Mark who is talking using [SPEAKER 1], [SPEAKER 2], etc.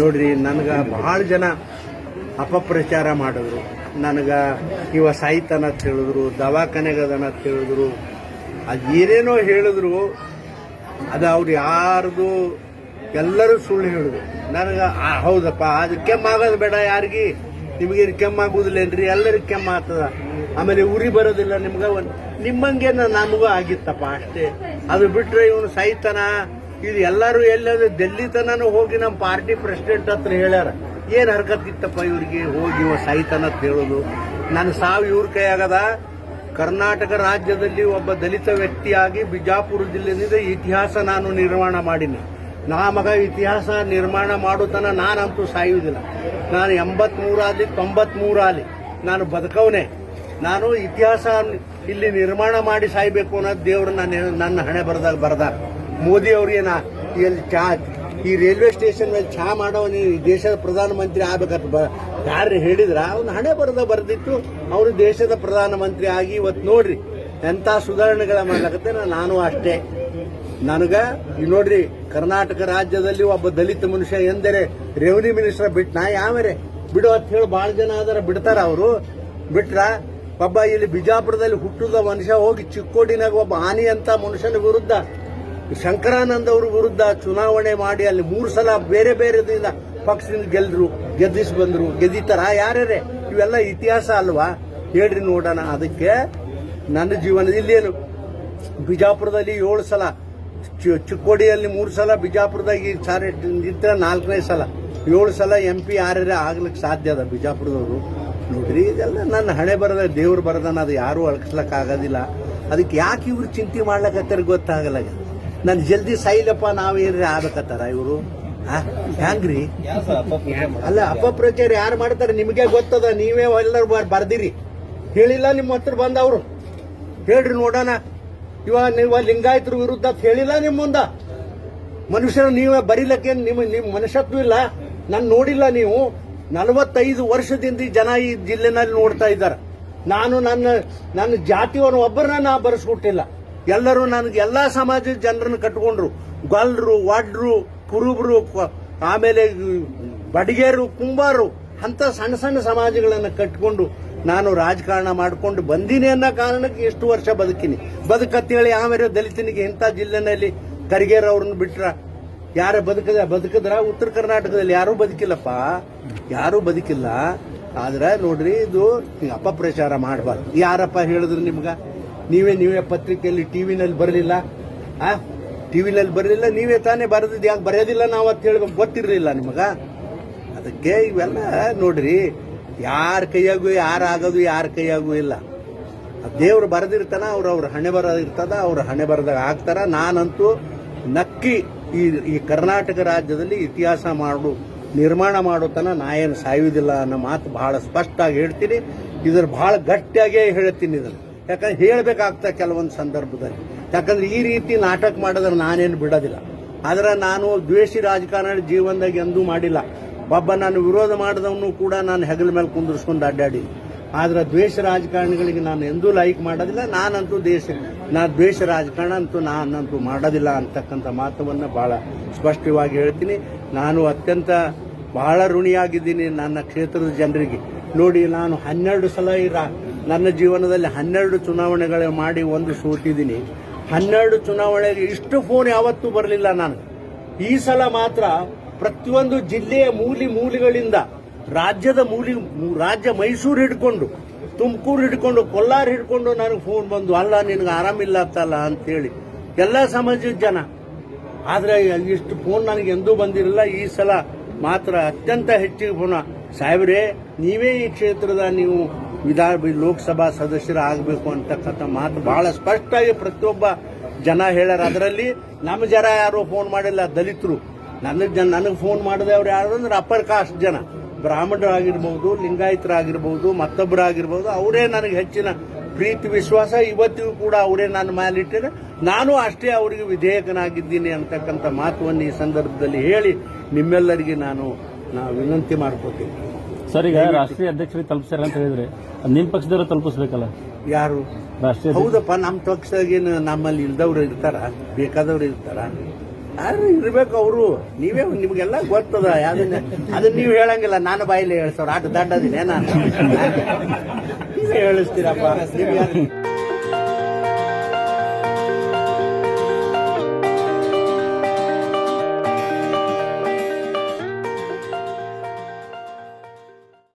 [SPEAKER 1] ನೋಡ್ರಿ, ನನಗೆ ಭಾಳ ಜನ ಅಪಪ್ರಚಾರ ಮಾಡಿದ್ರು. ನನಗೆ ಇವ ಸಾಯ್ತಾನ ಅಂತ ಹೇಳಿದ್ರು, ದವಾಖಾನೆಗದನ ಅಂತ ಹೇಳಿದ್ರು. ಅದು ಏನೇನೋ ಹೇಳಿದ್ರು, ಅದು ಅವ್ರು ಯಾರ್ದು ಎಲ್ಲರೂ ಸುಳ್ಳು ಹೇಳಿದ್ರು. ನನಗೆ ಹೌದಪ್ಪ, ಅದು ಕೆಮ್ಮಾಗೋದು ಬೇಡ ಯಾರಿಗೆ. ನಿಮಗೆ ಕೆಮ್ಮಾಗುದಿಲ್ಲೇನ್ರಿ ಎಲ್ಲರಿಗೆ ಕೆಮ್ಮ ಆಗ್ತದ. ಆಮೇಲೆ ಉರಿ ಬರೋದಿಲ್ಲ ನಿಮ್ಗೆ ಒಂದು ನಿಮ್ಮಂಗೆ ನಮಗೂ ಆಗಿತ್ತಪ್ಪ ಅಷ್ಟೇ. ಅದು ಬಿಟ್ರೆ ಇವನು ಸಾಯ್ತಾನ ಇದು ಎಲ್ಲರೂ ಎಲ್ಲಾದ್ರೂ ಡೆಲ್ಲಿ ತನೂ ಹೋಗಿ ನಮ್ಮ ಪಾರ್ಟಿ ಪ್ರೆಸಿಡೆಂಟ್ ಹತ್ರ ಹೇಳ್ಯಾರ, ಏನ್ ಹರ್ಕತ್ ಇತ್ತಪ್ಪ ಇವ್ರಿಗೆ? ಹೋಗಿ ಇವ ಅಂತ ಹೇಳೋದು. ನನ್ನ ಸಾವು ಇವ್ರ ಕೈಯಾಗದ. ಕರ್ನಾಟಕ ರಾಜ್ಯದಲ್ಲಿ ಒಬ್ಬ ದಲಿತ ವ್ಯಕ್ತಿಯಾಗಿ ಬಿಜಾಪುರ ಜಿಲ್ಲೆಯಿಂದ ಇತಿಹಾಸ ನಾನು ನಿರ್ಮಾಣ ಮಾಡೀನಿ. ನಾ ಮಗ ಇತಿಹಾಸ ನಿರ್ಮಾಣ ಮಾಡುತ್ತನ ನಾನಂತೂ ಸಾಯುವುದಿಲ್ಲ. ನಾನು ಎಂಬತ್ಮೂರಾಗಲಿ ತೊಂಬತ್ಮೂರಾಗಲಿ ನಾನು ಬದುಕವನೇ. ನಾನು ಇತಿಹಾಸ ಇಲ್ಲಿ ನಿರ್ಮಾಣ ಮಾಡಿ ಸಾಯ್ಬೇಕು ಅನ್ನೋದು ದೇವರು ನನ್ನ ನನ್ನ ಹಣೆ ಬರೆದಾಗ ಬರದಾಗ ಮೋದಿ ಅವ್ರಿಗೆ ನಾ ಎಲ್ಲಿ ಚಾ, ಈ ರೈಲ್ವೆ ಸ್ಟೇಷನ್ ಮೇಲೆ ಚಾ ಮಾಡೋ ನೀವು ದೇಶದ ಪ್ರಧಾನಮಂತ್ರಿ ಆಗ್ಬೇಕಂತ ಬ ಯಾರು ಹೇಳಿದ್ರ, ಅವ್ನು ಹಣೆ ಬರದ ಬರೆದಿತ್ತು, ಅವರು ದೇಶದ ಪ್ರಧಾನಮಂತ್ರಿ ಆಗಿ ಇವತ್ತು ನೋಡ್ರಿ ಎಂಥ ಸುಧಾರಣೆಗಳ ಮಾಡ್ಲಕತ್ತೆ ನಾನು ಅಷ್ಟೇ. ನನಗೆ, ಈ ನೋಡ್ರಿ ಕರ್ನಾಟಕ ರಾಜ್ಯದಲ್ಲಿ ಒಬ್ಬ ದಲಿತ ಮನುಷ್ಯ ಎಂದರೆ ರೆವಿನ್ಯೂ ಮಿನಿಸ್ಟರ್ ಬಿಟ್ಟು ನಾ ಯಾವರೇ? ಬಿಡು ಅಂತ ಹೇಳಿ ಬಹಳ ಜನ ಅದರ ಬಿಡ್ತಾರ ಅವರು. ಬಿಟ್ರ, ಒಬ್ಬ ಇಲ್ಲಿ ಬಿಜಾಪುರದಲ್ಲಿ ಹುಟ್ಟಿದ ಮನುಷ್ಯ ಹೋಗಿ ಚಿಕ್ಕೋಡಿನಾಗ ಒಬ್ಬ ಹಾನಿ ಅಂತ ಮನುಷ್ಯನ ವಿರುದ್ಧ ಶಂಕರಾನಂದ ಅವ್ರ ವಿರುದ್ಧ ಚುನಾವಣೆ ಮಾಡಿ ಅಲ್ಲಿ ಮೂರು ಸಲ ಬೇರೆ ಬೇರೆದಿಂದ ಪಕ್ಷದಿಂದ ಗೆಲ್ರು ಗೆದ್ದಿಸ್ ಬಂದರು, ಗೆದ್ದಿತಾರ ಯಾರ್ಯಾರೇ? ಇವೆಲ್ಲ ಇತಿಹಾಸ ಅಲ್ವಾ? ಹೇಳ್ರಿ ನೋಡೋಣ. ಅದಕ್ಕೆ ನನ್ನ ಜೀವನದಲ್ಲಿ ಏನು ಬಿಜಾಪುರದಲ್ಲಿ ಏಳು ಸಲ ಚಿಕ್ಕೋಡಿಯಲ್ಲಿ ಮೂರು ಸಲ, ಬಿಜಾಪುರದಾಗ ಸಾರಿ ನಿಂತ ನಾಲ್ಕನೇ ಸಲ. ಏಳು ಸಲ ಎಂ ಪಿ ಯಾರ್ಯಾರ ಆಗ್ಲಿಕ್ಕೆ ಸಾಧ್ಯ ಅದ ಬಿಜಾಪುರದವರು? ನೋಡ್ರಿ, ಇದೆಲ್ಲ ನನ್ನ ಹಣೆ ಬರದ, ದೇವ್ರು ಬರದನ ಅದು ಯಾರೂ ಅಳಕಿಸ್ಲಕ್ ಆಗೋದಿಲ್ಲ. ಅದಕ್ಕೆ ಯಾಕೆ ಇವ್ರು ಚಿಂತೆ ಮಾಡ್ಲಕ್ಕತ್ತಾರ ಗೊತ್ತಾಗಲ್ಲ ನಾನು ಜಲ್ದಿ ಸಾಯಿಲಪ್ಪ ನಾವೇನ್ರಿ ಆಗ್ಬೇಕತ್ತಾರ ಇವರು. ಹ್ಯಾಂಗ್ರಿ ಅಲ್ಲ, ಅಪಪ್ರಚಾರ ಯಾರು ಮಾಡ್ತಾರೆ ನಿಮಗೆ ಗೊತ್ತದ, ನೀವೇ ಎಲ್ಲರೂ ಬರ್ದಿರಿ. ಹೇಳಿಲ್ಲ, ನಿಮ್ಮ ಹತ್ರ ಬಂದವರು. ಹೇಳ್ರಿ ನೋಡೋಣ. ಇವಾಗ ನೀವು ಲಿಂಗಾಯತರ ವಿರುದ್ಧ ಅಂತ ಹೇಳಿಲ್ಲ ನಿಮ್ಮ ಮುಂದ. ಮನುಷ್ಯರು ನೀವೇ ಬರೀಲಕ್ಕೆ ನಿಮ್ಮ ನಿಮ್ಮ ಮನುಷ್ಯತ್ವ ಇಲ್ಲ. ನಾನು ನೋಡಿಲ್ಲ ನೀವು. ನಲವತ್ತೈದು ವರ್ಷದಿಂದ ಜನ ಈ ಜಿಲ್ಲೆನಲ್ಲಿ ನೋಡ್ತಾ ಇದ್ದಾರೆ. ನಾನು ನನ್ನ ನನ್ನ ಜಾತಿಯವನು ಒಬ್ಬರನ್ನ ನಾ ಬರೆಸ್ಕೊಟ್ಟಿಲ್ಲ. ಎಲ್ಲರೂ ನನಗೆ ಎಲ್ಲ ಸಮಾಜದ ಜನರನ್ನು ಕಟ್ಕೊಂಡ್ರು ಗೊಲ್ರು, ವಡ್ರು, ಕುರುಬರು ಆಮೇಲೆ ಬಡಿಗೇರು, ಕುಂಬಾರು, ಅಂತ ಸಣ್ಣ ಸಣ್ಣ ಸಮಾಜಗಳನ್ನು ಕಟ್ಕೊಂಡು ನಾನು ರಾಜಕಾರಣ ಮಾಡ್ಕೊಂಡು ಬಂದೀನಿ ಅನ್ನೋ ಕಾರಣಕ್ಕೆ ಎಷ್ಟು ವರ್ಷ ಬದುಕಿನಿ. ಬದುಕತ್ತೇಳಿ ಆಮೇಲೆ ದಲಿತನಿಗೆ ಇಂಥ ಜಿಲ್ಲೆನಲ್ಲಿ ಅವ್ರನ್ನ ಬಿಟ್ರ ಯಾರ ಬದುಕದ, ಬದುಕಿದ್ರ? ಉತ್ತರ ಕರ್ನಾಟಕದಲ್ಲಿ ಯಾರೂ ಬದುಕಿಲ್ಲಪ್ಪ. ಯಾರೂ ಬದುಕಿಲ್ಲ. ಆದ್ರೆ ನೋಡ್ರಿ ಇದು ಅಪಪ್ರಚಾರ ಮಾಡಬಾರ್ದು. ಯಾರಪ್ಪ ಹೇಳಿದ್ರು ನಿಮ್ಗ? ನೀವೇ ನೀವೇ ಪತ್ರಿಕೆಯಲ್ಲಿ ಟಿ ವಿನಲ್ಲಿ ಬರಲಿಲ್ಲ? ಆ? ಟಿವಿನಲ್ಲಿ ಬರಲಿಲ್ಲ, ನೀವೇ ತಾನೇ ಬರೆದಿದ್ದು. ಯಾಕೆ ಬರೆಯೋದಿಲ್ಲ ನಾವು ಅಂತ ಹೇಳ್ಬೇಕು ಗೊತ್ತಿರಲಿಲ್ಲ ನಿಮಗೆ? ಅದಕ್ಕೆ ಇವೆಲ್ಲ ನೋಡ್ರಿ, ಯಾರ ಕೈಯಾಗೂ ಯಾರು ಆಗೋದು, ಯಾರ ಕೈಯಾಗೂ ಇಲ್ಲ. ದೇವ್ರು ಬರೆದಿರ್ತಾನ, ಅವ್ರು ಅವ್ರ ಹಣೆ ಬರೋದಿರ್ತದ ಅವ್ರ ಹಣೆ ಬರದಾಗ ಆಗ್ತಾರ ನಾನಂತೂ ನಕ್ಕಿ ಈ ಈ ಕರ್ನಾಟಕ ರಾಜ್ಯದಲ್ಲಿ ಇತಿಹಾಸ ಮಾಡು, ನಿರ್ಮಾಣ ಮಾಡೋ ತನ ನಾ ಏನು ಸಾಯುವುದಿಲ್ಲ ಅನ್ನೋ ಮಾತು ಬಹಳ ಸ್ಪಷ್ಟವಾಗಿ ಹೇಳ್ತೀನಿ. ಇದ್ರ ಬಹಳ ಗಟ್ಟಿಯಾಗೇ ಹೇಳ್ತೀನಿ ಇದನ್ನು. ಯಾಕಂದ್ರೆ ಹೇಳ್ಬೇಕಾಗ್ತ ಕೆಲವೊಂದು ಸಂದರ್ಭದಲ್ಲಿ. ಯಾಕಂದ್ರೆ ಈ ರೀತಿ ನಾಟಕ ಮಾಡಿದ್ರೆ ನಾನೇನು ಬಿಡೋದಿಲ್ಲ. ಆದ್ರೆ ನಾನು ದ್ವೇಷಿ ರಾಜಕಾರಣ ಜೀವನದಾಗ ಎಂದೂ ಮಾಡಿಲ್ಲ. ಒಬ್ಬ ನಾನು ವಿರೋಧ ಮಾಡಿದವನು ಕೂಡ ನಾನು ಹೆಗಲ ಮೇಲೆ ಕುಂದಿರ್ಸ್ಕೊಂಡು ಅಡ್ಡಾಡಿ ಆದ್ರೆ ದ್ವೇಷ ರಾಜಕಾರಣಿಗಳಿಗೆ ನಾನು ಎಂದೂ ಲೈಕ್ ಮಾಡೋದಿಲ್ಲ. ನಾನಂತೂ ದೇಶ, ನಾ ದ್ವೇಷ ರಾಜಕಾರಣ ಅಂತೂ ನಾನಂತೂ ಮಾಡೋದಿಲ್ಲ ಅಂತಕ್ಕಂಥ ಮಾತವನ್ನು ಬಹಳ ಸ್ಪಷ್ಟವಾಗಿ ಹೇಳ್ತೀನಿ. ನಾನು ಅತ್ಯಂತ ಬಹಳ ಋಣಿಯಾಗಿದ್ದೀನಿ ನನ್ನ ಕ್ಷೇತ್ರದ ಜನರಿಗೆ. ನೋಡಿ, ನಾನು ಹನ್ನೆರಡು ಸಲ ಇರ ನನ್ನ ಜೀವನದಲ್ಲಿ ಹನ್ನೆರಡು ಚುನಾವಣೆಗಳು ಮಾಡಿ ಒಂದು ಸೋತಿದ್ದೀನಿ ಹನ್ನೆರಡು ಚುನಾವಣೆಗೆ ಇಷ್ಟು ಫೋನ್ ಯಾವತ್ತೂ ಬರಲಿಲ್ಲ ನಾನು. ಈ ಸಲ ಮಾತ್ರ ಪ್ರತಿಯೊಂದು ಜಿಲ್ಲೆಯ ಮೂಲಿ ಮೂಲಿಗಳಿಂದ ರಾಜ್ಯದ ಮೂಲಿ ರಾಜ್ಯ ಮೈಸೂರು ಹಿಡ್ಕೊಂಡು, ತುಮಕೂರು ಹಿಡ್ಕೊಂಡು, ಕೊಲ್ಲಾರ ಹಿಡ್ಕೊಂಡು ನನಗೆ ಫೋನ್ ಬಂದು, ಅಲ್ಲ, ನಿನಗೆ ಆರಾಮಿಲ್ಲ ಅಂತಲ್ಲ ಅಂತೇಳಿ. ಎಲ್ಲ ಸಮಾಜದ ಜನ. ಆದರೆ ಇಷ್ಟು ಫೋನ್ ನನಗೆ ಎಂದೂ ಬಂದಿರಲಿಲ್ಲ ಈ ಸಲ ಮಾತ್ರ ಅತ್ಯಂತ ಹೆಚ್ಚಿಗೆ ಫೋನ ಸಾಹೇಬ್ರೆ, ನೀವೇ ಈ ಕ್ಷೇತ್ರದ ನೀವು ವಿಧಾನ ಲೋಕಸಭಾ ಸದಸ್ಯರು ಆಗಬೇಕು ಅಂತಕ್ಕಂಥ ಮಾತು ಬಹಳ ಸ್ಪಷ್ಟವಾಗಿ ಪ್ರತಿಯೊಬ್ಬ ಜನ ಹೇಳ್ಯಾರ. ಅದರಲ್ಲಿ ನಮ್ಮ ಜನ ಯಾರು ಫೋನ್ ಮಾಡಿಲ್ಲ? ದಲಿತರು. ನನ್ನ ಜನ, ನನಗೆ ಫೋನ್ ಮಾಡಿದವ್ರು ಯಾರು ಅಂದ್ರೆ ಅಪ್ಪರ್ ಕಾಸ್ಟ್ ಜನ. ಬ್ರಾಹ್ಮಣರಾಗಿರ್ಬೋದು, ಲಿಂಗಾಯತರಾಗಿರ್ಬೋದು, ಮತ್ತೊಬ್ಬರಾಗಿರ್ಬೋದು, ಅವರೇ ನನಗೆ ಹೆಚ್ಚಿನ ಪ್ರೀತಿ, ವಿಶ್ವಾಸ. ಇವತ್ತಿಗೂ ಕೂಡ ಅವರೇ ನನ್ನ ಮೇಲಿಟ್ಟಿದೆ ನಾನು ಅಷ್ಟೇ ಅವರಿಗೆ ವಿಧೇಯಕನಾಗಿದ್ದೀನಿ ಅಂತಕ್ಕಂಥ ಮಾತುವನ್ನು ಈ ಸಂದರ್ಭದಲ್ಲಿ ಹೇಳಿ ನಿಮ್ಮೆಲ್ಲರಿಗೆ ನಾನು ವಿನಂತಿ ಮಾಡ್ಕೋತೀನಿ
[SPEAKER 2] ಸರ್ ಈಗ ರಾಷ್ಟ್ರೀಯ ಅಧ್ಯಕ್ಷರಿಗೆ ತಲುಪಿಸ್ಯಾರ ಅಂತ ಹೇಳಿದ್ರೆ ನಿಮ್ಮ ನಿಮ್ ಪಕ್ಷದವರು ತಲುಪಿಸ್ಬೇಕಲ್ಲ?
[SPEAKER 1] ಯಾರು?
[SPEAKER 2] ರಾಷ್ಟ್ರೀಯ
[SPEAKER 1] ಹೌದಪ್ಪ ನಮ್ಮ ಪಕ್ಷದಾಗೇನು ನಮ್ಮಲ್ಲಿ ಇಲ್ದವ್ರು ಇರ್ತಾರ ಬೇಕಾದವ್ರು ಇರ್ತಾರ. ಯಾರು ಇರ್ಬೇಕು ಅವರು? ನೀವೇ ನಿಮ್ಗೆಲ್ಲ ಗೊತ್ತದ. ಅದನ್ನ ಅದನ್ನ ನೀವು ಹೇಳಂಗಿಲ್ಲ ನಾನು ಬಾಯಲ್ಲಿ ಹೇಳ್ಸೋರು. ಆಟ ದಂಡದಿನೇ ನಾನು. ನೀವೇ ಹೇಳಿಸ್ತೀರಪ್ಪ.